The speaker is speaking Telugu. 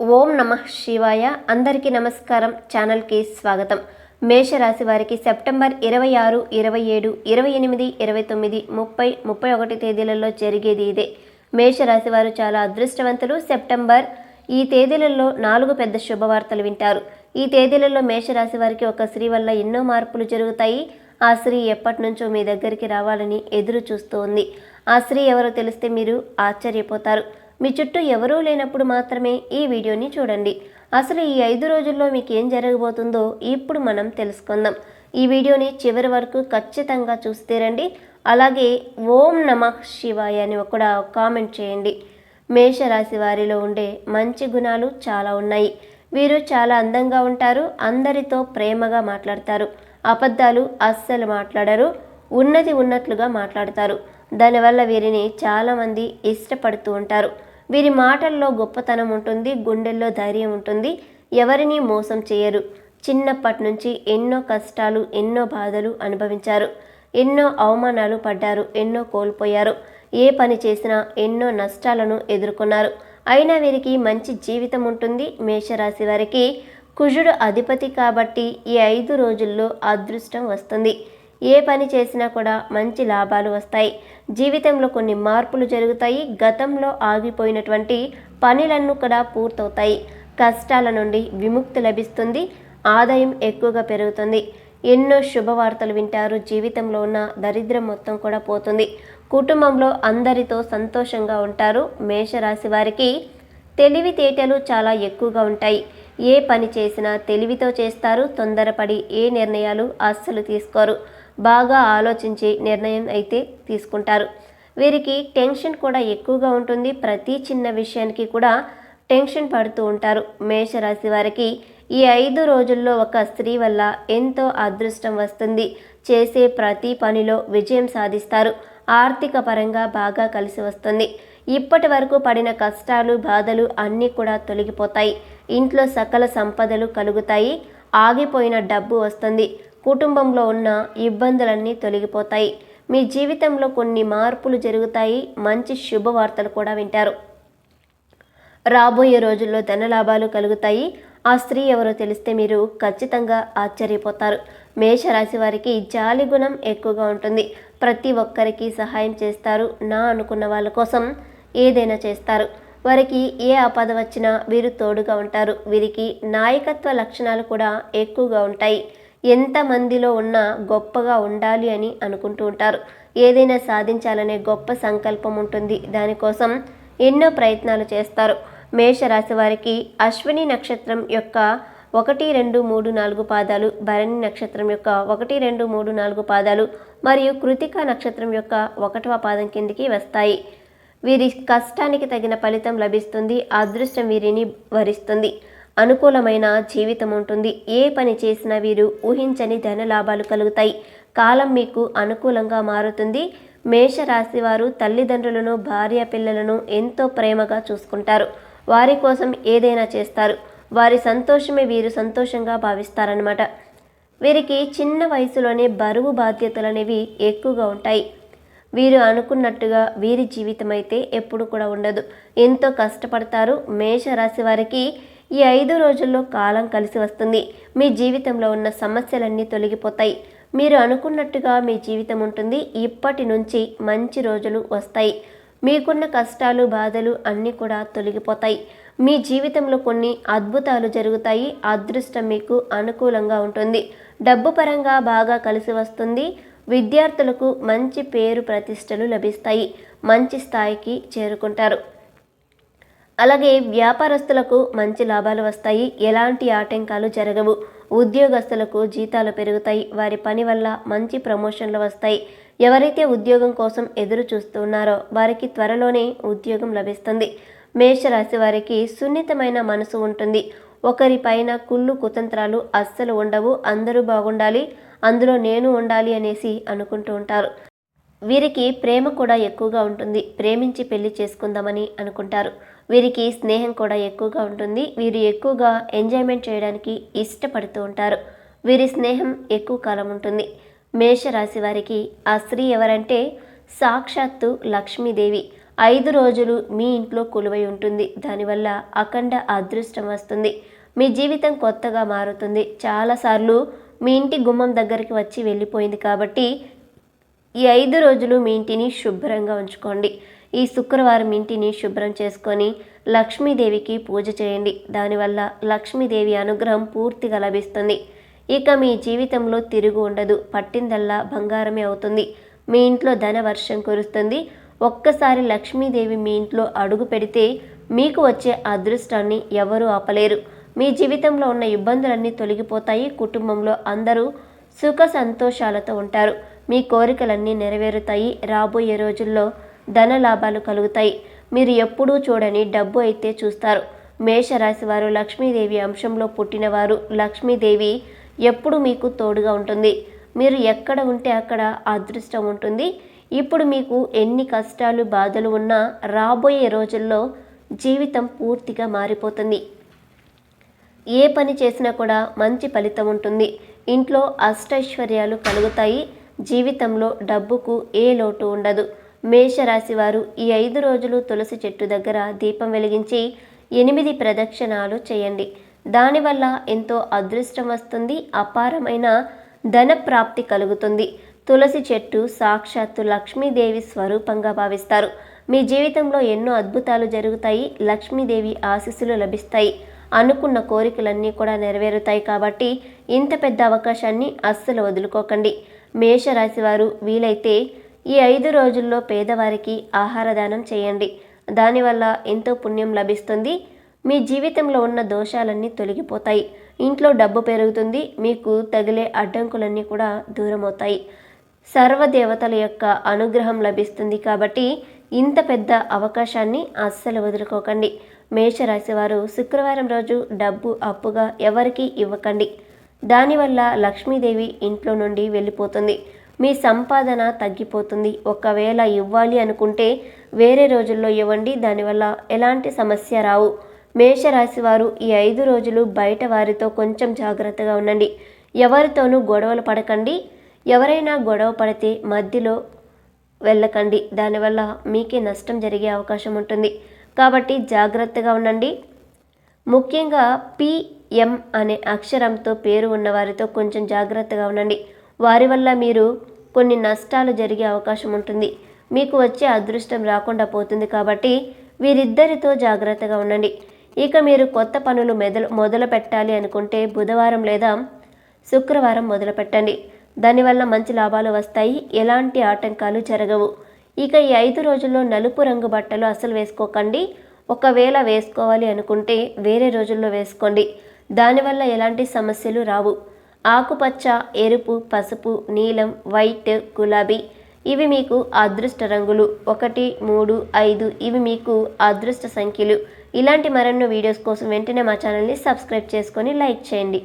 ఓం నమ శివాయ. అందరికీ నమస్కారం. ఛానల్కి స్వాగతం. మేషరాశి వారికి సెప్టెంబర్ ఇరవై ఆరు ఇరవై ఏడు ఇరవై ఎనిమిది ఇరవై తొమ్మిది ముప్పై ముప్పై ఒకటి తేదీలలో జరిగేది ఇదే. మేషరాశి వారు చాలా అదృష్టవంతులు. సెప్టెంబర్ ఈ తేదీలలో నాలుగు పెద్ద శుభవార్తలు వింటారు. ఈ తేదీలలో మేషరాశి వారికి ఒక స్త్రీ వల్ల ఎన్నో మార్పులు జరుగుతాయి. ఆ స్త్రీ ఎప్పటి నుంచో మీ దగ్గరికి రావాలని ఎదురు చూస్తోంది ఆ స్త్రీ ఎవరో తెలిస్తే మీరు ఆశ్చర్యపోతారు. మీ చుట్టూ ఎవరూ లేనప్పుడు మాత్రమే ఈ వీడియోని చూడండి. అసలు ఈ ఐదు రోజుల్లో మీకు ఏం జరగబోతుందో ఇప్పుడు మనం తెలుసుకుందాం. ఈ వీడియోని చివరి వరకు ఖచ్చితంగా చూస్తేరండి అలాగే ఓం నమ శివాయ అని కూడా కామెంట్ చేయండి. మేషరాశి వారిలో ఉండే మంచి గుణాలు చాలా ఉన్నాయి. వీరు చాలా అందంగా ఉంటారు అందరితో ప్రేమగా మాట్లాడతారు. అబద్ధాలు అస్సలు మాట్లాడరు ఉన్నది ఉన్నట్లుగా మాట్లాడతారు. దానివల్ల వీరిని చాలామంది ఇష్టపడుతూ ఉంటారు. వీరి మాటల్లో గొప్పతనం ఉంటుంది గుండెల్లో ధైర్యం ఉంటుంది. ఎవరిని మోసం చేయరు. చిన్నప్పటి నుంచి ఎన్నో కష్టాలు ఎన్నో బాధలు అనుభవించారు. ఎన్నో అవమానాలు పడ్డారు ఎన్నో కోల్పోయారు. ఏ పని చేసినా ఎన్నో నష్టాలను ఎదుర్కొన్నారు. అయినా వీరికి మంచి జీవితం ఉంటుంది మేషరాశి వారికి. కుజుడు అధిపతి కాబట్టి ఈ ఐదు రోజుల్లో అదృష్టం వస్తుంది. ఏ పని చేసినా కూడా మంచి లాభాలు వస్తాయి. జీవితంలో కొన్ని మార్పులు జరుగుతాయి. గతంలో ఆగిపోయినటువంటి పనులన్నీ కూడా పూర్తవుతాయి. కష్టాల నుండి విముక్తి లభిస్తుంది. ఆదాయం ఎక్కువగా పెరుగుతుంది. ఎన్నో శుభవార్తలు వింటారు. జీవితంలో ఉన్న దరిద్రం మొత్తం కూడా పోతుంది. కుటుంబంలో అందరితో సంతోషంగా ఉంటారు. మేషరాశి వారికి తెలివితేటలు చాలా ఎక్కువగా ఉంటాయి. ఏ పని చేసినా తెలివితో చేస్తారు. తొందరపడి ఏ నిర్ణయాలు అస్సలు తీసుకోరు. బాగా ఆలోచించి నిర్ణయం అయితే తీసుకుంటారు. వీరికి టెన్షన్ కూడా ఎక్కువగా ఉంటుంది. ప్రతి చిన్న విషయానికి కూడా టెన్షన్ పడుతూ ఉంటారు. మేషరాశి వారికి ఈ ఐదు రోజుల్లో ఒక స్త్రీ వల్ల ఎంతో అదృష్టం వస్తుంది. చేసే ప్రతి పనిలో విజయం సాధిస్తారు. ఆర్థిక పరంగా బాగా కలిసి వస్తుంది. ఇప్పటి వరకు పడిన కష్టాలు బాధలు అన్నీ కూడా తొలగిపోతాయి. ఇంట్లో సకల సంపదలు కలుగుతాయి. ఆగిపోయిన డబ్బు వస్తుంది. కుటుంబంలో ఉన్న ఇబ్బందులన్నీ తొలగిపోతాయి. మీ జీవితంలో కొన్ని మార్పులు జరుగుతాయి. మంచి శుభవార్తలు కూడా వింటారు. రాబోయే రోజుల్లో ధనలాభాలు కలుగుతాయి. ఆ స్త్రీ ఎవరో తెలిస్తే మీరు ఖచ్చితంగా ఆశ్చర్యపోతారు. మేషరాశి వారికి జాలి గుణం ఎక్కువగా ఉంటుంది. ప్రతి ఒక్కరికి సహాయం చేస్తారు. నా అనుకున్న వాళ్ళ కోసం ఏదైనా చేస్తారు. వారికి ఏ ఆపద వచ్చినా వీరు తోడుగా ఉంటారు. వీరికి నాయకత్వ లక్షణాలు కూడా ఎక్కువగా ఉంటాయి. ఎంతమందిలో ఉన్నా గొప్పగా ఉండాలి అని అనుకుంటూ ఉంటారు. ఏదైనా సాధించాలనే గొప్ప సంకల్పం ఉంటుంది. దానికోసం ఎన్నో ప్రయత్నాలు చేస్తారు. మేషరాశి వారికి అశ్విని నక్షత్రం యొక్క ఒకటి రెండు మూడు నాలుగు పాదాలు భరణి నక్షత్రం యొక్క ఒకటి రెండు మూడు నాలుగు పాదాలు మరియు కృతిక నక్షత్రం యొక్క ఒకటవ పాదం కిందికి వస్తాయి. వీరి కష్టానికి తగిన ఫలితం లభిస్తుంది. అదృష్టం వీరిని వరిస్తుంది. అనుకూలమైన జీవితం ఉంటుంది. ఏ పని చేసినా వీరు ఊహించని ధన లాభాలు కలుగుతాయి. కాలం మీకు అనుకూలంగా మారుతుంది. మేషరాశి వారు తల్లిదండ్రులను భార్య పిల్లలను ఎంతో ప్రేమగా చూసుకుంటారు. వారి కోసం ఏదైనా చేస్తారు. వారి సంతోషమే వీరు సంతోషంగా భావిస్తారనమాట వీరికి చిన్న వయసులోనే బరువు బాధ్యతలు అనేవి ఎక్కువగా ఉంటాయి. వీరు అనుకున్నట్టుగా వీరి జీవితం అయితే ఎప్పుడు కూడా ఉండదు. ఎంతో కష్టపడతారు. మేషరాశి వారికి ఈ ఐదు రోజుల్లో కాలం కలిసి వస్తుంది. మీ జీవితంలో ఉన్న సమస్యలన్నీ తొలగిపోతాయి. మీరు అనుకున్నట్టుగా మీ జీవితం ఉంటుంది. ఇప్పటి నుంచి మంచి రోజులు వస్తాయి. మీకున్న కష్టాలు బాధలు అన్నీ కూడా తొలగిపోతాయి. మీ జీవితంలో కొన్ని అద్భుతాలు జరుగుతాయి. అదృష్టం మీకు అనుకూలంగా ఉంటుంది. డబ్బు పరంగా బాగా కలిసి వస్తుంది. విద్యార్థులకు మంచి పేరు ప్రతిష్టలు లభిస్తాయి. మంచి స్థాయికి చేరుకుంటారు. అలాగే వ్యాపారస్తులకు మంచి లాభాలు వస్తాయి. ఎలాంటి ఆటంకాలు జరగవు. ఉద్యోగస్తులకు జీతాలు పెరుగుతాయి. వారి పని వల్ల మంచి ప్రమోషన్లు వస్తాయి. ఎవరైతే ఉద్యోగం కోసం ఎదురు చూస్తున్నారో వారికి త్వరలోనే ఉద్యోగం లభిస్తుంది. మేషరాశి వారికి సున్నితమైన మనసు ఉంటుంది. ఒకరిపైన కుళ్ళు కుతంత్రాలు అస్సలు ఉండవు. అందరూ బాగుండాలి. అందులో నేను ఉండాలి అనేసి అనుకుంటూ ఉంటారు. వీరికి ప్రేమ కూడా ఎక్కువగా ఉంటుంది. ప్రేమించి పెళ్ళి చేసుకుందామని అనుకుంటారు. వీరికి స్నేహం కూడా ఎక్కువగా ఉంటుంది. వీరు ఎక్కువగా ఎంజాయ్మెంట్ చేయడానికి ఇష్టపడుతూ ఉంటారు. వీరి స్నేహం ఎక్కువ కాలం ఉంటుంది. మేషరాశి వారికి ఆ స్త్రీ ఎవరంటే సాక్షాత్తు లక్ష్మీదేవి. ఐదు రోజులు మీ ఇంట్లో కొలువై ఉంటుంది. దానివల్ల అఖండ అదృష్టం వస్తుంది. మీ జీవితం కొత్తగా మారుతుంది. చాలాసార్లు మీ ఇంటి గుమ్మం దగ్గరికి వచ్చి వెళ్ళిపోయింది కాబట్టి ఈ ఐదు రోజులు మీ ఇంటిని శుభ్రంగా ఉంచుకోండి. ఈ శుక్రవారం ఇంటిని శుభ్రం చేసుకొని లక్ష్మీదేవికి పూజ చేయండి. దానివల్ల లక్ష్మీదేవి అనుగ్రహం పూర్తిగా లభిస్తుంది. ఇక మీ జీవితంలో తిరుగు ఉండదు. పట్టిందల్లా బంగారమే అవుతుంది. మీ ఇంట్లో ధన వర్షం కురుస్తుంది. ఒక్కసారి లక్ష్మీదేవి మీ ఇంట్లో అడుగు పెడితే మీకు వచ్చే అదృష్టాన్ని ఎవరూ ఆపలేరు. మీ జీవితంలో ఉన్న ఇబ్బందులన్నీ తొలగిపోతాయి. కుటుంబంలో అందరూ సుఖ సంతోషాలతో ఉంటారు. మీ కోరికలన్నీ నెరవేరుతాయి. రాబోయే రోజుల్లో ధన లాభాలు కలుగుతాయి. మీరు ఎప్పుడూ చూడని డబ్బు అయితే చూస్తారు. మేషరాశి వారు లక్ష్మీదేవి అంశంలో పుట్టినవారు. లక్ష్మీదేవి ఎప్పుడు మీకు తోడుగా ఉంటుంది. మీరు ఎక్కడ ఉంటే అక్కడ అదృష్టం ఉంటుంది. ఇప్పుడు మీకు ఎన్ని కష్టాలు బాధలు ఉన్నా రాబోయే రోజుల్లో జీవితం పూర్తిగా మారిపోతుంది. ఏ పని చేసినా కూడా మంచి ఫలితం ఉంటుంది. ఇంట్లో అష్టైశ్వర్యాలు కలుగుతాయి. జీవితంలో డబ్బుకు ఏ లోటు ఉండదు. మేషరాశి వారు ఈ ఐదు రోజులు తులసి చెట్టు దగ్గర దీపం వెలిగించి ఎనిమిది ప్రదక్షిణాలు చేయండి. దానివల్ల ఎంతో అదృష్టం వస్తుంది అపారమైన ధన ప్రాప్తి కలుగుతుంది. తులసి చెట్టు సాక్షాత్తు లక్ష్మీదేవి స్వరూపంగా భావిస్తారు. మీ జీవితంలో ఎన్నో అద్భుతాలు జరుగుతాయి లక్ష్మీదేవి ఆశీస్సులు లభిస్తాయి. అనుకున్న కోరికలన్నీ కూడా నెరవేరుతాయి కాబట్టి ఇంత పెద్ద అవకాశాన్ని అస్సలు వదులుకోకండి. మేషరాశివారు వీలైతే ఈ ఐదు రోజుల్లో పేదవారికి ఆహార దానం చేయండి. దానివల్ల ఎంతో పుణ్యం లభిస్తుంది. మీ జీవితంలో ఉన్న దోషాలన్నీ తొలగిపోతాయి. ఇంట్లో డబ్బు పెరుగుతుంది. మీకు తగిలే అడ్డంకులన్నీ కూడా దూరమవుతాయి. సర్వదేవతల యొక్క అనుగ్రహం లభిస్తుంది కాబట్టి ఇంత పెద్ద అవకాశాన్ని అస్సలు వదులుకోకండి. మేషరాశి వారు శుక్రవారం రోజు డబ్బు అప్పుగా ఎవరికీ ఇవ్వకండి. దానివల్ల లక్ష్మీదేవి ఇంట్లో నుండి వెళ్ళిపోతుంది. మీ సంపాదన తగ్గిపోతుంది. ఒకవేళ ఇవ్వాలి అనుకుంటే వేరే రోజుల్లో ఇవ్వండి. దానివల్ల ఎలాంటి సమస్య రావు. మేషరాశి వారు ఈ ఐదు రోజులు బయట వారితో కొంచెం జాగ్రత్తగా ఉండండి. ఎవరితోనూ గొడవలు పడకండి. ఎవరైనా గొడవ పడితే మధ్యలో వెళ్ళకండి. దానివల్ల మీకే నష్టం జరిగే అవకాశం ఉంటుంది. కాబట్టి జాగ్రత్తగా ఉండండి. ముఖ్యంగా పి ఎం అనే అక్షరంతో పేరు ఉన్న వారితో కొంచెం జాగ్రత్తగా ఉండండి. వారి వల్ల మీరు కొన్ని నష్టాలు జరిగే అవకాశం ఉంటుంది. మీకు వచ్చే అదృష్టం రాకుండా పోతుంది కాబట్టి వీరిద్దరితో జాగ్రత్తగా ఉండండి. ఇక మీరు కొత్త పనులు మెదలు మొదలు పెట్టాలి అనుకుంటే బుధవారం లేదా శుక్రవారం మొదలు పెట్టండి. దానివల్ల మంచి లాభాలు వస్తాయి. ఎలాంటి ఆటంకాలు జరగవు. ఇక ఈ ఐదు రోజుల్లో నలుపు రంగు బట్టలు అసలు వేసుకోకండి. ఒకవేళ వేసుకోవాలి అనుకుంటే వేరే రోజుల్లో వేసుకోండి. దానివల్ల ఎలాంటి సమస్యలు రావు. ఆకుపచ్చ ఎరుపు పసుపు నీలం వైట్ గులాబీ ఇవి మీకు అదృష్ట రంగులు. ఒకటి మూడు ఐదు ఇవి మీకు అదృష్ట సంఖ్యలు. ఇలాంటి మరెన్నో వీడియోస్ కోసం వెంటనే మా ఛానల్ని సబ్స్క్రైబ్ చేసుకొని లైక్ చేయండి.